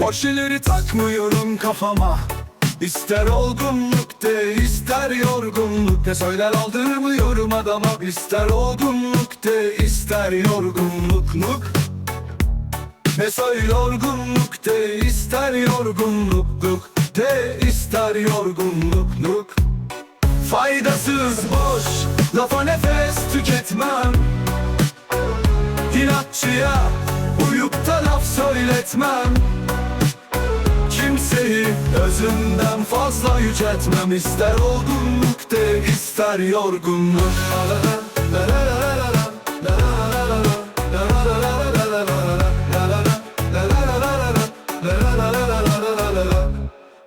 Boş şeyleri takmıyorum kafama. İster olgunluk de ister yorgunluk de. Söyler aldırmıyorum adama. İster olgunluk de ister yorgunluk nuk. Ne söyle yorgunluk de ister yorgunluk nuk. De ister yorgunluk nuk Faydasız boş lafa nefes tüketmem. İnatçıya uyup da laf söyletmem. Kimseyi özünden fazla yüceltmem. İster olgunluk de ister yorgunluk.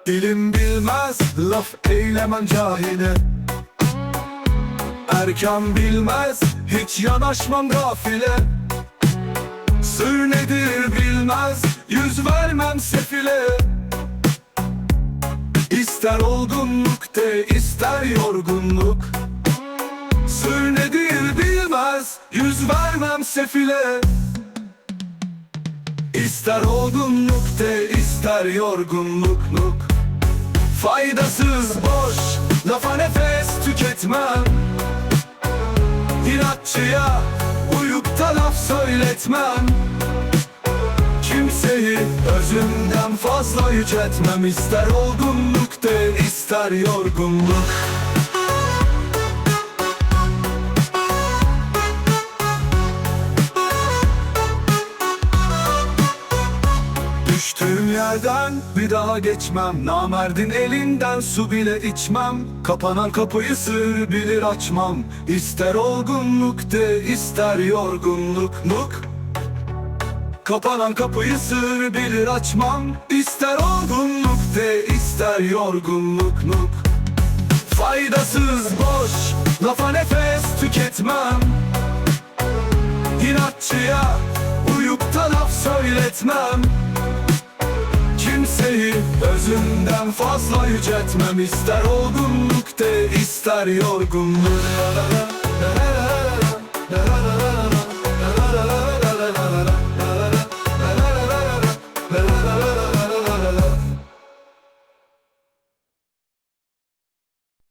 Dilim bilmez laf eylemem cahile Erken bilmez hiç yanaşmam gafile. Sır nedir bilmez yüz vermem sefile. İster olgunluk de ister yorgunluk. Sır nedir bilmez yüz vermem sefile. İster olgunluk de ister yorgunluk. nuk Faydasız boş lafa nefes tüketmem. İnatçıya uyup da laf söyletmem. Kimseyi özünden fazla yüceltmem. İster olgunluk de ister yorgunluk Düştüğüm yerden bir daha geçmem. Namerdin elinden su bile içmem. Kapanan kapıyı sır bilir açmam. İster olgunluk de ister yorgunluk nuk Kapanan kapıyı sır bilir açmam. İster olgunluk de ister yorgunluk nuk Faydasız boş lafa nefes tüketmem. İnatçıya uyup da laf söyletmem özünden fazla yüceltmem İster olgunluk de ister yorgunluk